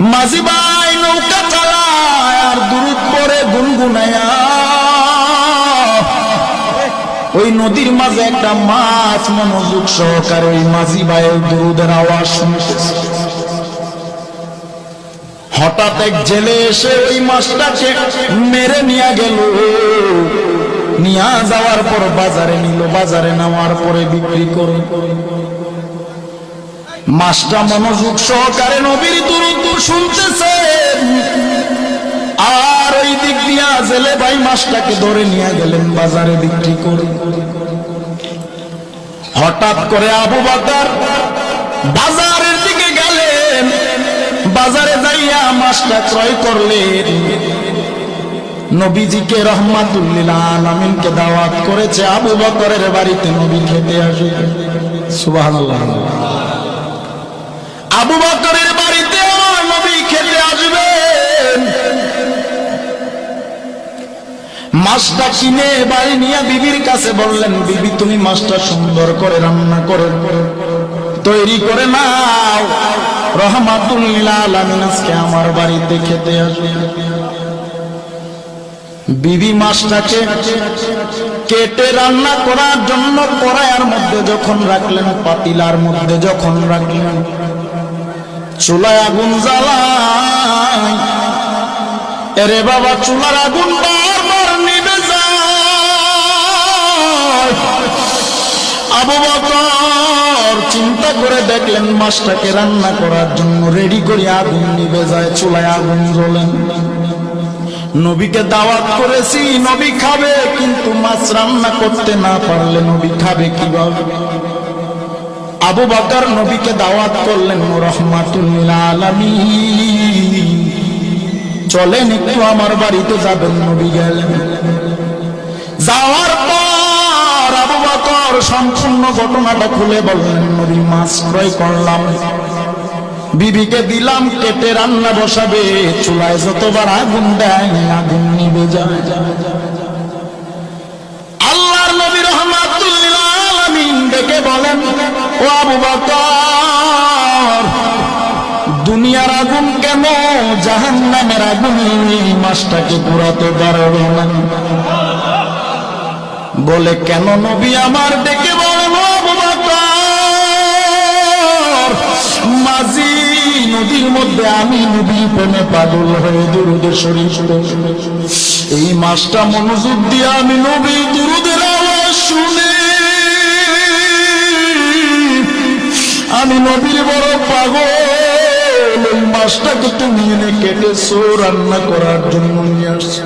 মাঝি ভাই নৌকা চালায় আর দূর পরে গুনগুনায়া। ওই নদীর মাঝে একটা মাছ মনোযোগ সহকারে ওই মাঝি ভাইয়ের দুরুদের আওয়াজ শুনতেছে হঠাৎ এক জেলে এসে ওই মাছটাকে মেরে নিয়ে গেল। নিয়ে যাওয়ার পর বাজারে নিল, বাজারে নেওয়ার পরে বিক্রি করে মাছটা মনোযোগ সহকারে নবীর দুরুদ শুনতেছে। আর ওই দিক দিয়া জেলে ভাই মাছটাকে ধরে নিয়ে গেলেন বাজারে বিক্রি করে। হঠাৎ করে আবু বাকার বাজারের দিকে গেলেন। বাজারে যাইয়া মাছটা ক্রয় করলেন। নবীজিকে রহমাতুল্লিল আলমিনকে দাওয়াত করেছে আবু বকরের বাড়িতে নবী খেতে আসে। সুবহানাল্লাহ। মাছটা কিনে বাড়ি নিয়ে বিবির কাছে বললেন, বিবি, তুমি মাছটা সুন্দর করে রান্না করে, তৈরি করে নাও। রহমাতুল্লিল আলমিন আজকে আমার বাড়িতে খেতে আসবে। বিবি মাছটাকে কেটে রান্না করার জন্য কড়াইয়ের মধ্যে যখন রাখলেন, পাতিলার মধ্যে যখন রাখলেন, চুলায় আগুন জ্বালায়। এরে বাবা, চুলার আগুন আবু বকর চিন্তা করে দেখলেন রান্না করার জন্য রেডি করে আগুন নিবে যায়, চুলায় আগুন জ্বলেন নবীকে দাওয়াত করেছি, নবী খাবে, কিন্তু মাছ রান্না করতে না পারলে নবী খাবে কীভাবে? আবু নবীকে দাওয়াত করলেন চলেন একটু আমার বাড়িতে যাবেন, নবী গেলেন। যাওয়ার সম্পূর্ণ ঘটনাটা খুলে বললেন, নবী, মাছ ক্রয় করলাম। বিবিকে দিলাম, কেটে রান্না বসাবে। চুলায় যতবার আগুন দেয়, আগুন নিবে যায়। আল্লাহর নবী রহমাতুল্লিল ডেকে বলেন, ও আবু বকর, দুনিয়ার আগুন কেন? জাহান্নামের আগুন মাসটাকে পুরাতে পারবে না। বলে, কেন নবী আমার ডেকে বলেন ও মাঝি নদীর মধ্যে আমি নদী প্রেমে পাগল হয়ে দুরুদের শরীর এই মাসটা মনোযোগ দিয়ে আমি নবী দুরুদের আওয়াজ শুনে। আমি নবীর বড় পাগল, এই মাছটাকে তুমি এনে কেটেছো রান্না করার জন্য নিয়ে আসছো।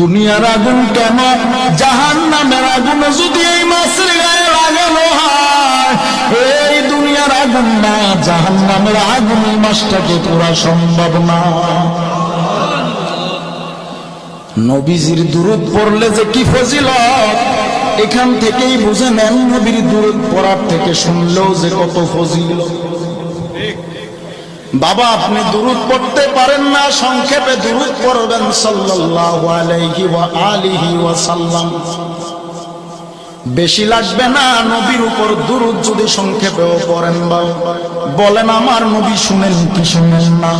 দুনিয়ার আগুন কেন? জাহান নামের আগুন যদি এই মাছের গায়ে লাগানো হয়, এই দুনিয়ার আগুন না জাহান নামের আগুন এই মাছটাকে তোরা সম্ভব না। নবীজির দূরত পড়লে যে কি ফজিলত? এখান থেকেই বুঝে নেন নবীর দূরত পড়ার থেকে শুনলেও যে কত ফজিলত। বাবা, আপনি দুরুদ পড়তে পারেন না, সংক্ষেপে দুরুদ পড়বেন সাল্লাল্লাহু আলাইহি ওয়া আলিহি ওয়া সাল্লাম। বেশি লাগবে না, নবীর উপর দুরুদ যদি সংক্ষেপেও পড়েন বা বলেন, আমার নবী শুনেন কি শুনেন না?